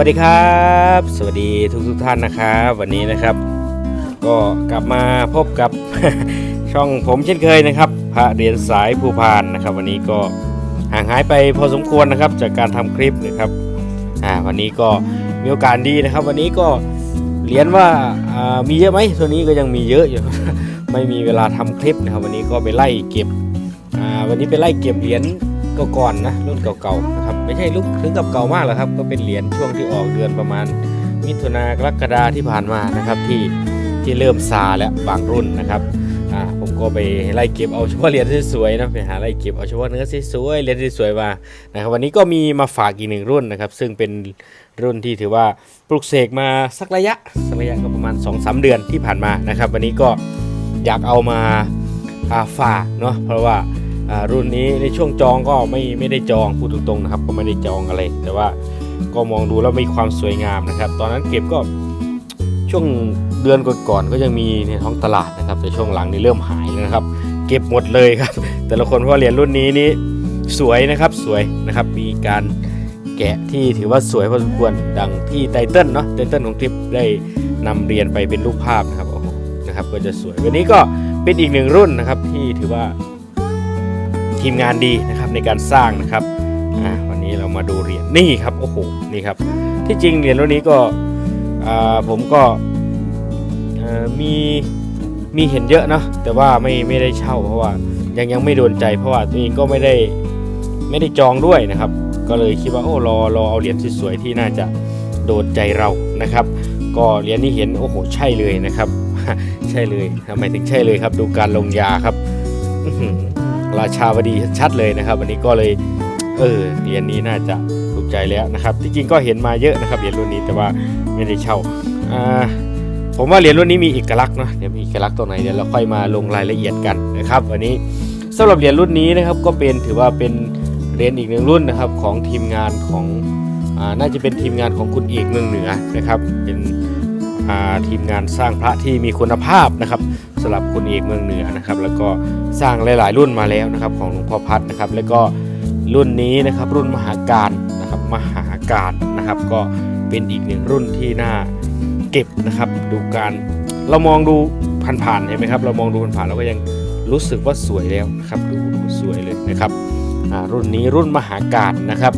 สวัสดีครับ สวัสดีทุกทุกท่านนะครับวันนี้นะครับ ก็กลับมาพบกับ ช่องผมเช่นเคยนะครับพระเรียนสายภูพานนะครับ วันนี้ก็ห่างหายไปพอสมควรนะครับ จากการทำคลิปนะครับอ่าวันนี้ก็มีโอกาสดีนะครับ วันนี้ก็เรียนว่าามีเยอะไหมตัวนี้ก็ยังมีเยอะอยู่ ไม่มีเวลาทำคลิปนะครับ วันนี้ก็ไปไล่เก็บอ่าวันนี้ไปไล่เก็บเหรียญ ก่อนๆนะรุ่นเก่าๆนะครับไม่ใช่รุ่นถึงกับเก่ามากหรอกครับ ก็เป็นเหรียญช่วงที่ออกเดือนประมาณ มิถุนากรกฎาที่ผ่านมานะครับที่ที่เริ่มซาแล้วบางรุ่นนะครับอ่าผมก็ไปไล่เก็บเอาเฉพาะเหรียญสวยๆนะไปหาไล่เก็บเอาเฉพาะเนื้อสวยๆเหรียญสวยๆมานะครับวันนี้ก็มีมาฝากอีกหนึ่งรุ่นนะครับ ซึ่งเป็นรุ่นที่ถือว่าปลุกเสกมาสักระยะสักระยะก็ประมาณ2อสเดือนที่ผ่านมานะครับ วันนี้ก็อยากเอามาฝากเนาะเพราะว่า รุ่นนี้ในช่วงจองก็ไม่ไม่ได้จองพูดตรงๆนะครับ ก็ไม่ได้จองอะไร แต่ว่าก็มองดูแล้วมีความสวยงามนะครับ ตอนนั้นเก็บก็ช่วงเดือนก่อนๆก็ยังมีในท้องตลาดนะครับ แต่ช่วงหลังนี่เริ่มหายแล้วนะครับ เก็บหมดเลยครับ แต่ละคนเพราะเหรียญรุ่นนี้นี่สวยนะครับสวยนะครับ มีการแกะที่ถือว่าสวยพอสมควรดังที่ไตเติ้ลเนาะไตเติ้ลของคลิปได้นำเรียนไปเป็นรูปภาพนะครับนะครับ ก็จะสวยวันนี้ก็เป็นอีกหนึ่งรุ่นนะครับที่ถือว่า ทีมงานดีนะครับในการสร้างนะครับวันนี้เรามาดูเหรียญนี่ครับโอ้โหนี่ครับที่จริงเหรียญรุ่นนี้ก็ผมก็มีมีเห็นเยอะเนาะแต่ว่าไม่ไม่ได้เช่าเพราะว่ายังยังไม่โดนใจเพราะว่าตัวเองก็ไม่ได้ไม่ได้จองด้วยนะครับ ก็เลยคิดว่าโอ้รอรอเอาเหรียญสวยๆที่น่าจะโดนใจเรานะครับ ก็เหรียญนี้เห็นโอ้โหใช่เลยนะครับ ใช่เลยทำไมถึงใช่เลยครับ ดูการลงยาครับ ราชาวดีชัดเลยนะครับ วันนี้ก็เลยเออเหรียญนี้น่าจะถูกใจแล้วนะครับที่จริงก็เห็นมาเยอะนะครับเหรียญรุ่นนี้แต่ว่าไม่ได้เช่าผมว่าเหรียญรุ่นนี้มีเอกลักษณ์เนาะเดี๋ยวมีเอกลักษณ์ตรงไหนเดี๋ยวเราค่อยมาลงรายละเอียดกันนะครับวันนี้สำหรับเหรียญรุ่นนี้นะครับก็เป็นถือว่าเป็นเหรียญอีกหนึ่งรุ่นนะครับของทีมงานของอน่าจะเป็นทีมงานของคุณเอกเมืองเหนือนะครับเป็นทีมงานสร้างพระที่มีคุณภาพนะครับ สำหรับคุณเอกเมืองเหนือนะครับ แล้วก็สร้างหลาย ๆ รุ่นมาแล้วนะครับ ของหลวงพ่อพัดนะครับ แล้วก็รุ่นนี้นะครับรุ่นมหาการนะครับมหาการนะครับ ก็เป็นอีกหนึ่งรุ่นที่น่าเก็บนะครับดูการเรามองดูผ่านๆเห็นไหมครับ เรามองดูผ่านๆเราก็ยังรู้สึกว่าสวยแล้วนะครับดูดูสวยเลยนะครับรุ่นนี้รุ่นมหาการนะครับ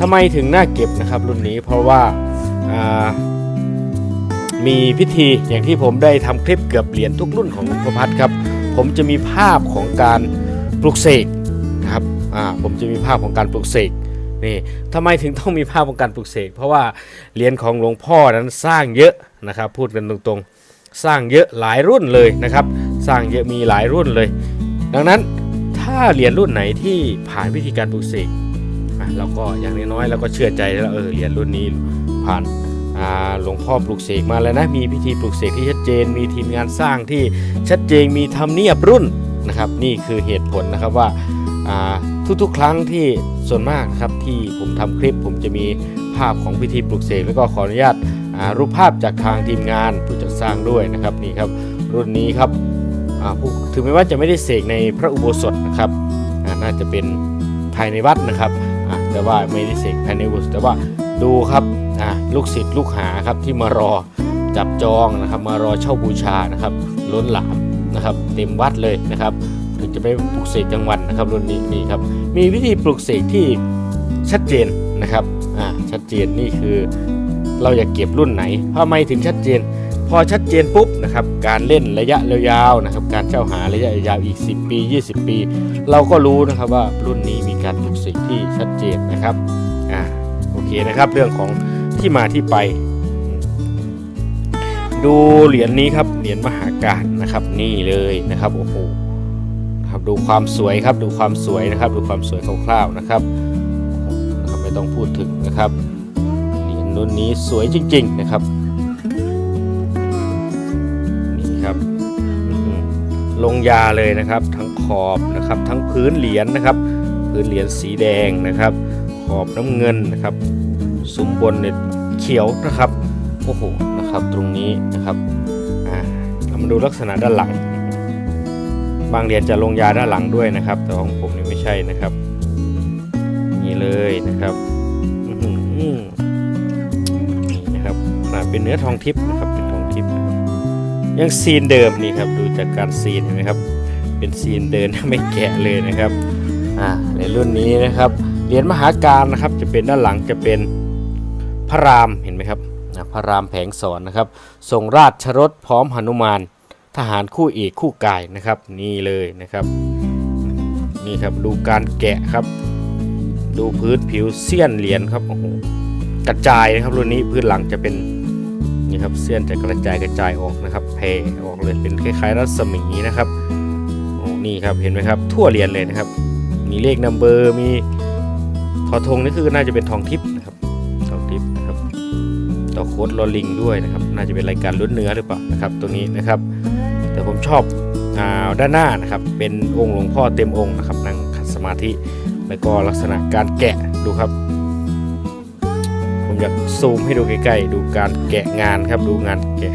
ทำไมถึงน่าเก็บนะครับ รุ่นนี้เพราะว่าอ่า มีพิธีอย่างที่ผมได้ทำคลิปเกือบเหรียญทุกรุ่นของหลวงพ่อพัดครับ ผมจะมีภาพของการปลุกเสกนะครับอ่าผมจะมีภาพของการปลุกเสกนี่ทำไมถึงต้องมีภาพของการปลุกเสกเพราะว่าเหรียญของหลวงพ่อนั้นสร้างเยอะนะครับ พูดกันตรงๆ สร้างเยอะหลายรุ่นเลยนะครับ สร้างเยอะมีหลายรุ่นเลย ดังนั้นถ้าเหรียญรุ่นไหนที่ผ่านวิธีการปลุกเสกเราก็อย่างน้อยๆเราก็เชื่อใจแล้วเออเหรียญรุ่นนี้ผ่าน หลวงพ่อปลุกเสกมาแล้วนะ มีพิธีปลุกเสกที่ชัดเจน มีทีมงานสร้างที่ชัดเจน มีทำเนียบรุ่นนะครับ นี่คือเหตุผลนะครับว่าทุกๆ ครั้งที่ส่วนมากนะครับที่ผมทำคลิป ผมจะมีภาพของพิธีปลุกเสกแล้วก็ขออนุญาตารูปภาพจากทางทีมงานผู้จัดสร้างด้วยนะครับนี่ครับรุ่นนี้ครับถึงแม้ว่าจะไม่ได้เสกในพระอุโบสถนะครับน่าจะเป็นภายในวัดนะครับแต่ว่าไม่ได้เสกภายในอุโบสถแต่ว่า ดูครับอ่าลูกศิษย์ลูกหาครับที่มารอจับจองนะครับมารอเช่าบูชานะครับล้นหลามนะครับเต็มวัดเลยนะครับถึงจะไม่ปลุกเสกกลางวันนะครับรุ่นนี้นี่ครับมีวิธีปลุกเสกที่ชัดเจนนะครับอ่าชัดเจนนี่คือเราอยากเก็บรุ่นไหนทำไมถึงชัดเจน พอชัดเจนปุ๊บนะครับการเล่นระยะยาวๆนะครับการเช่าหาระยะยาวอีก 10 ปี 20 ปี เราก็รู้นะครับว่ารุ่นนี้มีการปลุกเสกที่ชัดเจนนะครับ เคนะครับ เรื่องของที่มาที่ไป ดูเหรียญนี้ครับเหรียญมหาการนะครับนี่เลยนะครับโอ้โหครับดูความสวยครับดูความสวยนะครับ ดูความสวยคร่าวๆนะครับไม่ต้องพูดถึงนะครับเหรียญรุ่นนี้สวยจริง ๆนะครับนี่ครับลงยาเลยนะครับ ทั้งขอบนะครับ ทั้งพื้นเหรียญนะครับ พื้นเหรียญสีแดงนะครับ ขอบน้ำเงินนะครับ ซุ้มบนเนี่ยเขียวนะครับโอ้โหนะครับตรงนี้นะครับอ่าเรามาดูลักษณะด้านหลัง บางเหรียญจะลงยาด้านหลังด้วยนะครับ แต่ของผมนี่ไม่ใช่นะครับนี่เลยนะครับอื้อหือเป็นเนื้อทองทิพย์นะครับเป็นทองทิพย์นะครับยังซีนเดิมนี่ครับดูจากการซีนเห็นไหมครับ เป็นซีนเดินไม่แกะเลยนะครับอ่าในรุ่นนี้นะครับเหรียญมหาการนะครับจะเป็นด้านหลังจะเป็น พระรามเห็นไหมครับพระรามแผงสอนนะครับทรงราชรถพร้อมหนุมานทหารคู่เอกคู่กายนะครับ นี่เลยนะครับ นี่ครับดูการแกะครับ ดูพื้นผิวเสี้ยนเหรียญครับโอ้โหกระจายนะครับรุ่นนี้พื้นหลังจะเป็นนี่ครับเสี้ยนจะกระจายกระจายออกนะครับแผ่ออกเลยเป็นคล้ายๆ รัศมีนะครับโอ้นี่ครับเห็นไหมครับ ทั่วเหรียญเลยนะครับ มีเลขนัมเบอร์มีทอทงนี่คือน่าจะเป็นทองทิพย์ ต่อโค้ดลอลิงด้วยนะครับ น่าจะเป็นรายการลุ้นเนื้อหรือเปล่านะครับตรงนี้นะครับ แต่ผมชอบอาด้านหน้านะครับเป็นองค์หลวงพ่อเต็มองค์นะครับนั่งขัดสมาธิ แล้วก็ลักษณะการแกะดูครับ ผมอยากซูมให้ดูใกล้ๆ ดูการแกะงานครับดูงานแกะ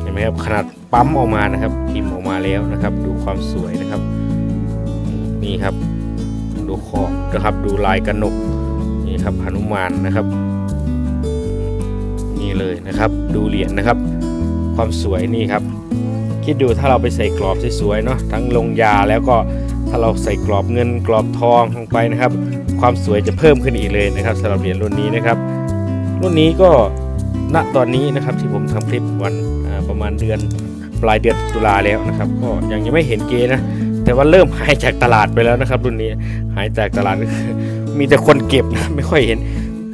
เห็นไหมครับขนาดปั๊มออกมานะครับพิมพ์ออกมาแล้วนะครับ ดูความสวยนะครับนี่ครับดูขอบนะครับดูลายกระหนกนี่ครับหนุมานนะครับ นี่เลยนะครับ ดูเหรียญนะครับ ความสวยนี่ครับ คิดดูถ้าเราไปใส่กรอบสวยๆเนาะทั้งลงยาแล้วก็ถ้าเราใส่กรอบเงินกรอบทองลงไปนะครับ ความสวยจะเพิ่มขึ้นอีกเลยนะครับสำหรับเหรียญรุ่นนี้นะครับ รุ่นนี้ก็ณตอนนี้นะครับที่ผมทำคลิปวันประมาณเดือนปลายเดือนตุลาแล้วนะครับ ก็ยังยังไม่เห็นเกนะแต่ว่าเริ่มหายจากตลาดไปแล้วนะครับ รุ่นนี้หายจากตลาดมีแต่คนเก็บนะไม่ค่อยเห็น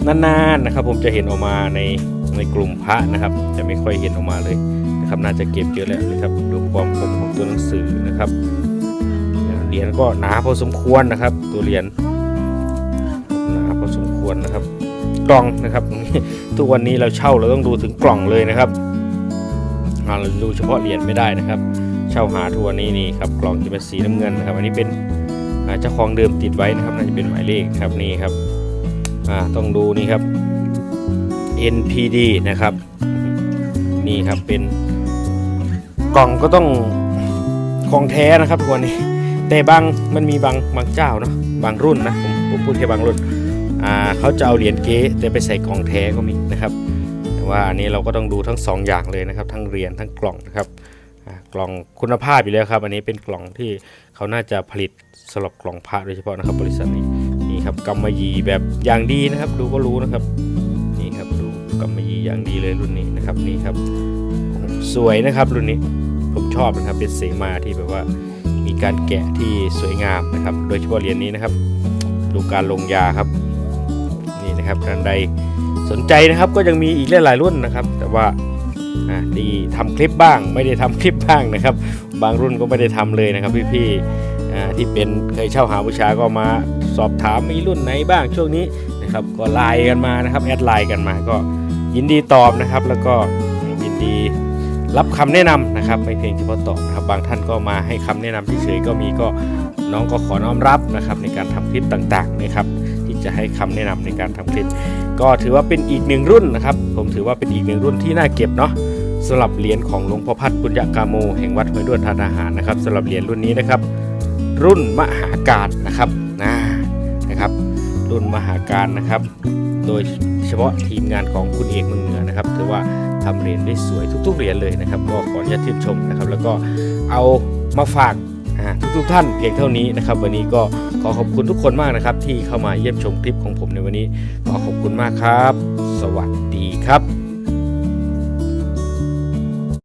นานๆนะครับ ผมจะเห็นออกมาใน ในกลุ่มพระนะครับ จะไม่ค่อยเห็นออกมาเลยนะครับน่าจะเก็บเยอะแล้วนะครับดูความคมของตัวหนังสือนะครับเหรียญก็หนาพอสมควรนะครับ ตัวเหรียญหนาพอสมควรนะครับ กล่องนะครับ ทุกวันนี้เราเช่าเราต้องดูถึงกล่องเลยนะครับเราดูเฉพาะเหรียญไม่ได้นะครับ เช่าหาทัวร์นี้นี่ครับกล่องจะเป็นสีน้ำเงินนะครับ อันนี้เป็นเจ้าของเดิมติดไว้นะครับน่าจะเป็นหมายเลขครับนี่ครับต้องดูนี่ครับ NPD นะครับ นี่ครับเป็นกล่องก็ต้องของแท้นะครับทุกวันนี้ แต่บางมันมีบางบางเจ้าเนาะบางรุ่นนะผมผมพูดแค่บางรุ่นอ่าเขาจะเอาเหรียญเก๊แต่ไปใส่กล่องแท้ก็มีนะครับแต่ว่าอันนี้เราก็ต้องดูทั้งสองอย่างเลยนะครับ ทั้งเหรียญทั้งกล่องนะครับกล่องคุณภาพอยู่แล้วครับ อันนี้เป็นกล่องที่เขาน่าจะผลิตสำหรับกล่องพระโดยเฉพาะนะครับ บริษัทนี้นี่ครับกำมะหยี่แบบอย่างดีนะครับ ดูก็รู้นะครับ นี่ครับมะยี่อย่างดีเลยรุ่นนี้นะครับนี่ครับ สวยนะครับรุ่นนี้ผมชอบนะครับเป็นเสมาที่แบบว่ามีการแกะที่สวยงามนะครับ โดยเฉพาะเหรียญนี้นะครับดูการลงยาครับนี่นะครับท่านใดสนใจนะครับก็ยังมีอีกหลายๆรุ่นนะครับ แต่ว่าอ่าที่ทำคลิปบ้างไม่ได้ทำคลิปบ้างนะครับ บางรุ่นก็ไม่ได้ทำเลยนะครับ พี่ๆที่เป็นเคยเช่าหาบูชาก็มาสอบถามมีรุ่นไหนบ้างช่วงนี้นะครับ ก็ไลน์กันมานะครับแอดไลน์กันมาก็ ยินดีตอบนะครับ แล้วก็ยินดีรับคำแนะนำนะครับ ไม่เพียงเฉพาะตอบนะครับบางท่านก็มาให้คำแนะนำเฉยๆก็มีก็น้องก็ขอน้อมรับนะครับในการทำคลิปต่างๆนะครับที่จะให้คำแนะนำในการทำคลิป ก็ถือว่าเป็นอีกหนึ่งรุ่นนะครับ ผมถือว่าเป็นอีกหนึ่งรุ่นที่น่าเก็บเนาะสำหรับเหรียญของหลวงพ่อพัดปุญญากาโมแห่งวัดห้วยด้วนทานอาหารนะครับสำหรับเหรียญรุ่นนี้นะครับ รุ่นมหาการนะครับนะนะครับ รุ่นมหาการนะครับ โดยเฉพาะทีมงานของคุณเอกเมืองเหนือนะครับถือว่าทำเหรียญได้สวยทุกๆเหรียญเลยนะครับ ก็ขออนุญาตชื่นชมนะครับ แล้วก็เอามาฝากทุกๆท่านเพียงเท่านี้นะครับ วันนี้ก็ขอขอบคุณทุกคนมากนะครับ ที่เข้ามาเยี่ยมชมคลิปของผมในวันนี้ขอขอบคุณมากครับ สวัสดีครับ